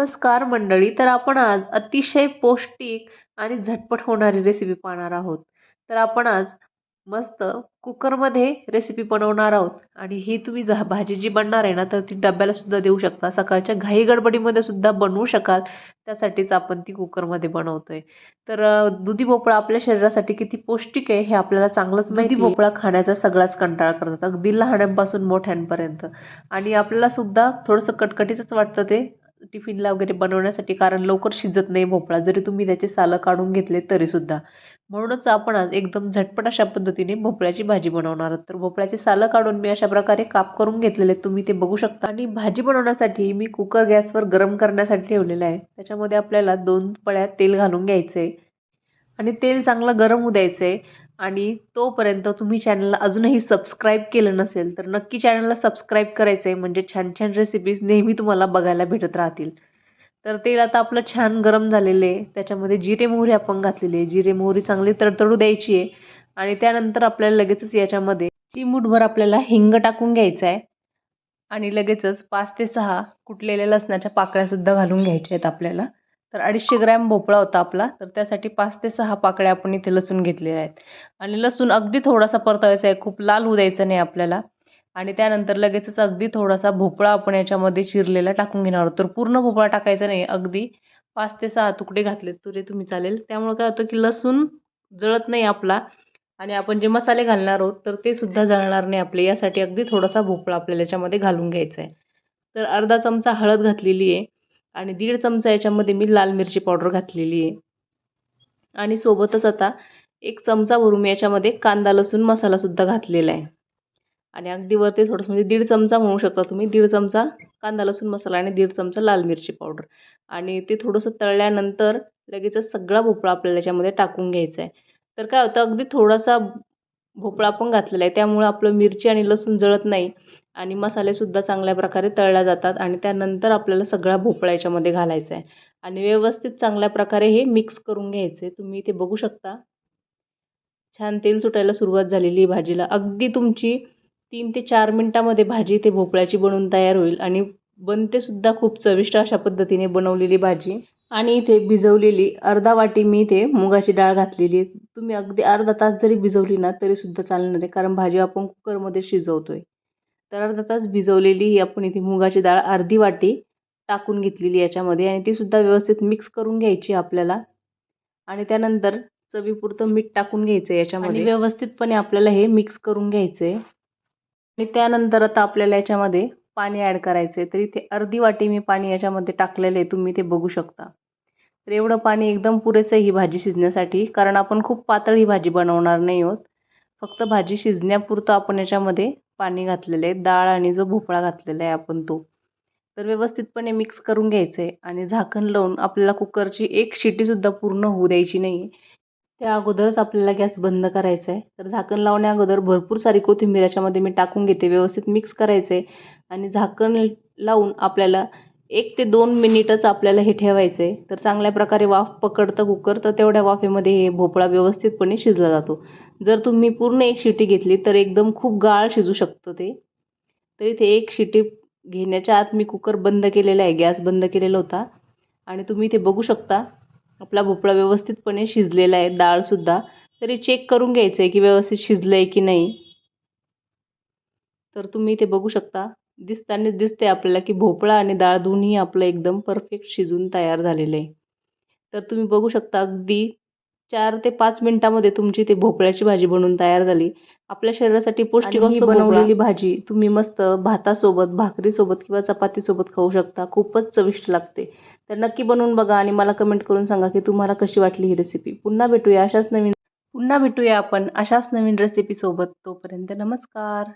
नमस्कार मंडळी तर आपण आज अतिशय पौष्टिक आणि झटपट होणारी रेसिपी पाहणार आहोत. तर आपण आज मस्त कुकरमध्ये रेसिपी बनवणार आहोत आणि ही तुम्ही झा भाजी जी बनणार आहे ना तर ती डब्याला सुद्धा देऊ शकता. सकाळच्या घाई गडबडीमध्ये सुद्धा बनवू शकाल. त्यासाठीच आपण ती कुकरमध्ये बनवतोय. तर दुधी भोपळा आपल्या शरीरासाठी किती पौष्टिक आहे हे आपल्याला चांगलंच माहिती दुधी भोपळा खाण्याचा सगळाच कंटाळा करतात. अगदी लहानांपासून मोठ्यांपर्यंत. आणि आपल्याला सुद्धा थोडंसं कटकटीचंच वाटतं ते. टिफिनला वगैरे बनवण्यासाठी कारण लवकर शिजत नाही भोपळा. जरी तुम्ही त्याचे सालं काढून घेतले तरीसुद्धा. म्हणूनच आपण आज एकदम झटपट अशा पद्धतीने भोपळ्याची भाजी बनवणार आहोत. तर भोपळ्याची सालं काढून मी अशा प्रकारे काप करून घेतलेले आहेत. तुम्ही ते बघू शकता. आणि भाजी बनवण्यासाठी मी कुकर गॅसवर गरम करण्यासाठी ठेवलेलं आहे. त्याच्यामध्ये आपल्याला दोन पळ्या तेल घालून घ्यायचं. आहे आणि तेल चांगलं गरम होऊ द्यायचं. आहे आणि तोपर्यंत तुम्ही चॅनलला अजूनही सबस्क्राईब केलं नसेल तर नक्की चॅनलला सबस्क्राईब करायचं आहे म्हणजे छान छान रेसिपीज नेहमी तुम्हाला बघायला भेटत राहतील. तर तेल आता आपलं छान गरम झालेलं आहे. त्याच्यामध्ये जिरे मोहरी आपण घातलेली आहे. जिरे मोहरी चांगली तडतडू द्यायची आहे. आणि त्यानंतर आपल्याला लगेचच याच्यामध्ये चिमूटभर आपल्याला हिंग टाकून घ्यायचं आहे. आणि लगेचच पाच ते सहा कुटलेल्या लसणाच्या पाकळ्यासुद्धा घालून घ्यायच्या आहेत आपल्याला. तर अडीचशे ग्रॅम भोपळा होता आपला. तर त्यासाठी पाच ते सहा पाकळ्या आपण इथे लसूण घेतलेल्या आहेत. आणि लसूण अगदी थोडासा परतावायचा आहे. खूप लाल होऊ द्यायचा नाही आपल्याला. आणि त्यानंतर लगेचच अगदी थोडासा भोपळा आपण याच्यामध्ये चिरलेला टाकून घेणार आहोत. तर पूर्ण भोपळा टाकायचा नाही. अगदी पाच ते सहा तुकडे घातले तरी तुम्ही चालेल. त्यामुळे काय होतं की लसूण जळत नाही आपला. आणि आपण जे मसाले घालणार आहोत तर ते सुद्धा जळणार नाही आपले. यासाठी अगदी थोडासा भोपळा आपल्याला याच्यामध्ये घालून घ्यायचा आहे. तर अर्धा चमचा हळद घातलेली आहे. आणि दीड चमचा याच्यामध्ये मी लाल मिरची पावडर घातलेली आहे. आणि सोबतच आता एक चमचा भरून मी याच्यामध्ये कांदा लसूण मसालासुद्धा घातलेला आहे. आणि अगदी वरती थोडंसं म्हणजे दीड चमचा म्हणू शकता तुम्ही दीड चमचा कांदा लसूण मसाला आणि दीड चमचा लाल मिरची पावडर. आणि ते थोडंसं तळल्यानंतर लगेचच सगळा भोपळा आपल्याला याच्यामध्ये टाकून घ्यायचा आहे. तर काय होतं अगदी थोडासा भोपळा पण घातलेला आहे. त्यामुळं आपलं मिरची आणि लसूण जळत नाही. आणि मसालेसुद्धा चांगल्या प्रकारे तळल्या जातात आणि त्यानंतर आपल्याला सगळा भोपळा याच्यामध्ये घालायचा आहे. आणि व्यवस्थित चांगल्या प्रकारे हे मिक्स करून घ्यायचं. आहे तुम्ही इथे बघू शकता. छान तेल सुटायला सुरुवात झालेली भाजीला. अगदी तुमची तीन ते चार मिनटामध्ये भाजी ते भोपळ्याची बनवून तयार होईल आणि बनते सुद्धा खूप चविष्ट अशा पद्धतीने बनवलेली भाजी. आणि इथे भिजवलेली अर्धा वाटी मी इथे मुगाची डाळ घातलेली तुम्ही अगदी अर्धा तास जरी भिजवली ना तरीसुद्धा चालणार आहे. कारण भाजी आपण कुकरमध्ये शिजवतो आहे तर अर्धा तास भिजवलेली ही आपण इथे मुगाची डाळ अर्धी वाटी टाकून घेतलेली याच्यामध्ये आणि ती सुद्धा व्यवस्थित मिक्स करून घ्यायची आपल्याला. आणि त्यानंतर चवीपुरतं मीठ टाकून घ्यायचं आहे याच्यामध्ये व्यवस्थितपणे आपल्याला हे मिक्स करून घ्यायचं आहे आणि त्यानंतर आता आपल्याला याच्यामध्ये पाणी ॲड करायचं आहे तर इथे अर्धी वाटी मी पाणी याच्यामध्ये टाकलेलं आहे. तुम्ही ते बघू शकता. तर एवढं पाणी एकदम पुरेसं ही भाजी शिजण्यासाठी. कारण आपण खूप पातळ ही भाजी बनवणार नाही आहोत. फक्त भाजी शिजण्यापुरतं आपण याच्यामध्ये पाणी घातलेलं आहे डाळ आणि जो भोपळा घातलेला आहे आपण तो. तर व्यवस्थितपणे मिक्स करून घ्यायचं आहे आणि झाकण लावून आपल्याला कुकरची एक शिटीसुद्धा पूर्ण होऊ द्यायची नाही त्या अगोदरच आपल्याला गॅस बंद करायचा आहे तर झाकण लावण्या अगोदर भरपूर सारी कोथिंबीर याच्यामध्ये मी टाकून घेते. व्यवस्थित मिक्स करायचं आहे आणि झाकण लावून आपल्याला एक ते दोन मिनिटच आपल्याला हे ठेवायचं आहे तर चांगल्या प्रकारे वाफ पकडतं कुकर तर तेवढ्या वाफेमध्ये हे भोपळा व्यवस्थितपणे शिजला जातो. जर तुम्ही पूर्ण एक शिटी घेतली तर एकदम खूप गाळ शिजू शकतं ते. तर इथे एक शिटी घेण्याच्या आत मी कुकर बंद केलेला आहे गॅस बंद केलेला होता. आणि तुम्ही इथे बघू शकता आपला भोपळा व्यवस्थितपणे शिजलेला आहे डाळसुद्धा तरी चेक करून घ्यायचं आहे की व्यवस्थित शिजलं आहे की नाही. तर तुम्ही इथे बघू शकता दिसताना दिसते आपल्याला की भोपळा आणि डाळ दोन्ही आपलं एकदम परफेक्ट शिजून तयार झालेलं आहे. तर तुम्ही बघू शकता अगदी चार ते पाच मिनिटामध्ये तुमची ते भोपळ्याची भाजी बनवून तयार झाली. आपल्या शरीरासाठी पौष्टिक बनवलेली भाजी तुम्ही मस्त भातासोबत भाकरीसोबत किंवा चपातीसोबत खाऊ शकता. खूपच चविष्ट लागते. तर नक्की बनवून बघा आणि मला कमेंट करून सांगा की तुम्हाला कशी वाटली ही रेसिपी पुन्हा भेटूया अशाच नवीन पुन्हा भेटूया आपण अशाच नवीन रेसिपीसोबत तोपर्यंत नमस्कार.